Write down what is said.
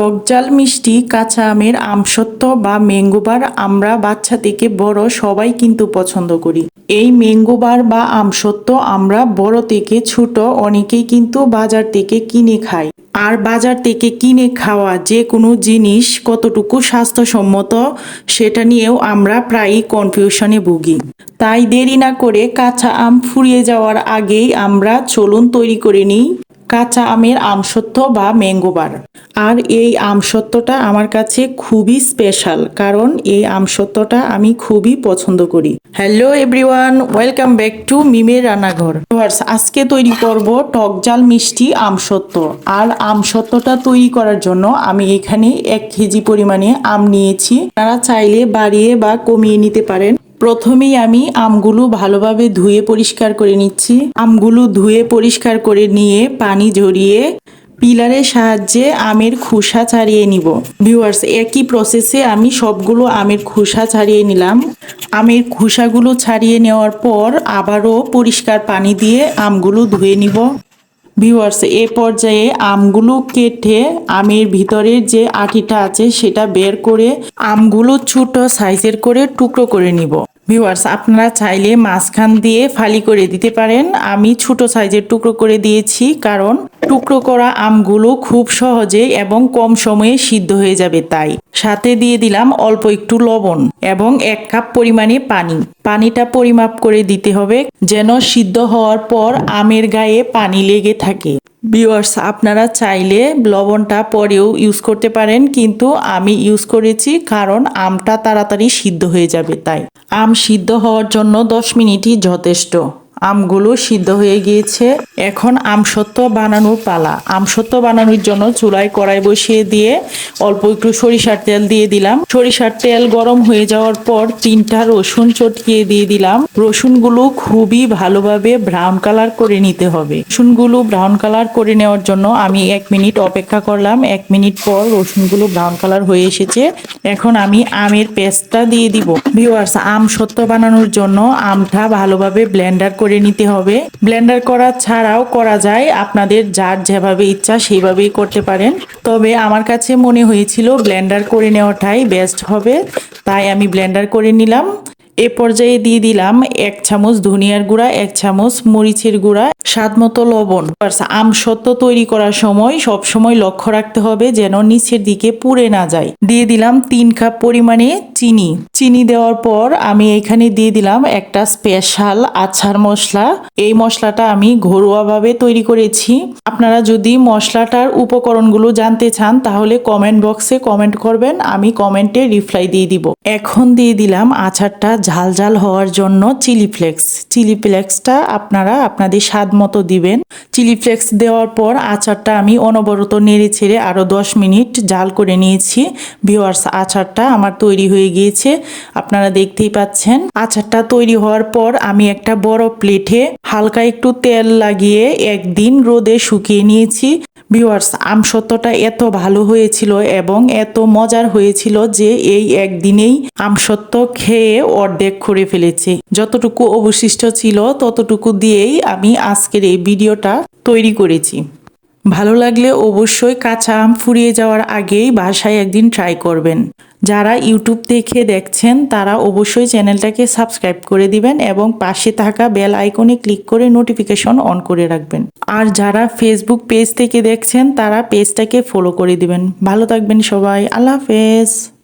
টকজাল মিষ্টি, কাঁচা আমের আমসত্ত্ব বা ম্যাঙ্গোবার আমরা বাচ্চা থেকে বড় সবাই কিন্তু পছন্দ করি। এই ম্যাঙ্গোবার বা আমসত্ত্ব আমরা বড় থেকে ছোট অনেকেই কিন্তু বাজার থেকে কিনে খাই আর বাজার থেকে কিনে খাওয়া যে কোনো জিনিস কতটুকু স্বাস্থ্যসম্মত সেটা নিয়েও আমরা প্রায়ই কনফিউশনে ভুগি। তাই দেরি না করে কাঁচা আম ফুরিয়ে যাওয়ার আগেই আমরা চলুন তৈরি করে নিই। কাঁচা আমের আমসত্ত্ব বা ম্যাঙ্গোবার আর এই আমসত্ত্বটা আমার কাছে খুবই স্পেশাল কারণ এই আমসত্ত্বটা আমি খুবই পছন্দ করি। Hello everyone welcome back to মিমের রান্নাঘর আজকে তৈরি করব টকজাল মিষ্টি আমসত্ত্ব। আর আমসত্ত্বটা তৈরি করার জন্য আমি এখানে এক কেজি পরিমাণে আম নিয়েছি। তারা চাইলে বাড়িয়ে বা কমিয়ে নিতে পারেন। প্রথমেই আমি আমগুলো ভালোভাবে ধুয়ে পরিষ্কার করে নিচ্ছি। আমগুলো ধুয়ে পরিষ্কার করে নিয়ে পানি ঝরিয়ে পিলারের সাহায্যে আমের খোসা ছাড়িয়ে নিব। ভিউয়ার্স, একই প্রসেসে আমি সবগুলো আমের খোসা ছাড়িয়ে নিলাম। আমের খোসাগুলো ছাড়িয়ে নেওয়ার পর আবারও পরিষ্কার পানি দিয়ে আমগুলো ধুয়ে নিব। ভিউয়ার্স এ পর্যায়ে আমগুলো কেটে আমের ভিতরের যে আটিটা আছে সেটা বের করে আমগুলো ছোট সাইজের করে টুকরো করে নিব। ভিউয়ার্স আপনারা চাইলে মাঝখান দিয়ে ফালি করে দিতে পারেন। আমি ছোট সাইজের টুকরো করে দিয়েছি, কারণ টুকরো করা আমগুলো খুব সহজে এবং কম সময়ে সিদ্ধ হয়ে যাবে, তাই সাথে দিয়ে দিলাম অল্প একটু লবণ এবং এক কাপ পরিমাণে পানি। পানিটা পরিমাপ করে দিতে হবে, যেন সিদ্ধ হওয়ার পর আমের গায়ে পানি লেগে থাকে। ভিউয়ার্স আপনারা চাইলে লবণটা পরেও ইউজ করতে পারেন, কিন্তু আমি ইউজ করেছি কারণ আমটা তাড়াতাড়ি সিদ্ধ হয়ে যাবে, তাই আম সিদ্ধ হওয়ার জন্য দশ মিনিটই যথেষ্ট। আমগুলো সিদ্ধ হয়ে গিয়েছে। এখন আমসত্ত্ব বানানোর পালা। আমসত্ত্ব বানানোর জন্য চুলায় কড়াই বসিয়ে দিয়ে অল্প একটু সরিষার তেল দিয়ে দিলাম। সরিষার তেল গরম হয়ে যাওয়ার পর তিনটা রসুন চটকিয়ে দিয়ে দিলাম। রসুনগুলো খুবই ভালোভাবে ব্রাউন কালার করে নিতে হবে। রসুনগুলো ব্রাউন কালার করে নেওয়ার জন্য আমি এক মিনিট অপেক্ষা করলাম। এক মিনিট পর রসুনগুলো ব্রাউন কালার হয়ে এসেছে। এখন আমি আমের পেস্টটা দিয়ে দিব। ভিউয়ার্স আম সত্য বানানোর জন্য আমটা ভালোভাবে ব্লেন্ডার করে নিতে হবে। ব্লেন্ডার করা ছাড়াও করা যায়। আপনাদের যার যেভাবে ইচ্ছা সেইভাবেই করতে পারেন। তবে আমার কাছে মনে হয়েছিল ব্লেন্ডার করে নেওয়াটাই বেস্ট হবে। তাই আমি ব্লেন্ডার করে নিলাম। এ পর্যায়ে দিয়ে দিলাম এক চামচ ধনিয়ার গুঁড়া, এক চামচ মরিচের গুঁড়া, স্বাদ মতো লবণ। আম সত্য তৈরি করার সময় সব সময় লক্ষ্য রাখতে হবে যেন নিচের দিকে পুড়ে না যায়। দিয়ে দিলাম তিন কাপ পরিমাণে চিনি। চিনি দেওয়ার পর আমি এখানে দিয়ে দিলাম একটা স্পেশাল আছার মশলা। এই মশলাটা আমি ঘরোয়াভাবে তৈরি করেছি। আপনারা যদি মশলাটার উপকরণগুলো জানতে চান, তাহলে কমেন্ট বক্সে কমেন্ট করবেন, আমি কমেন্টে রিপ্লাই দিয়ে দিব। এখন দিয়ে দিলাম আচারটা ঝাল ঝাল হওয়ার জন্য চিলি ফ্লেক্স। চিলি ফ্লেক্সটা আপনারা আপনাদের স্বাদ মতো দিবেন। চিলি ফ্লেক্স দেওয়ার পর আচারটা আমি অনবরত নেড়ে ছেড়ে আরও দশ মিনিট জাল করে নিয়েছি। ভিওয়ার্স আচারটা আমার তৈরি হয়ে গিয়েছে। আপনারা দেখতেই পাচ্ছেন। আচারটা তৈরি হওয়ার পর আমি একটা বড় প্লেটে হালকা একটু তেল লাগিয়ে একদিন রোদে শুকিয়ে নিয়েছি। ভিউয়ার্স আমসত্ত্বটা এত ভালো হয়েছিল এবং এত মজার হয়েছিল যে এই একদিনেই আমসত্ত্ব খেয়ে অর্ধেক করে ফেলেছি। যতটুকু অবশিষ্ট ছিল ততটুকু দিয়েই আমি আজকের এই ভিডিওটা তৈরি করেছি। ভালো লাগলে অবশ্যই কাঁচা আম ফুরিয়ে যাওয়ার আগেই বাসায় একদিন ট্রাই করবেন। যারা ইউটিউব দেখে দেখছেন, তারা অবশ্যই চ্যানেলটাকে সাবস্ক্রাইব করে দিবেন এবং পাশে থাকা বেল আইকনে ক্লিক করে নোটিফিকেশন অন করে রাখবেন। আর যারা ফেসবুক পেজ থেকে দেখছেন, তারা পেজটাকে ফলো করে দিবেন। ভালো থাকবেন সবাই। আল্লাহ হাফেজ।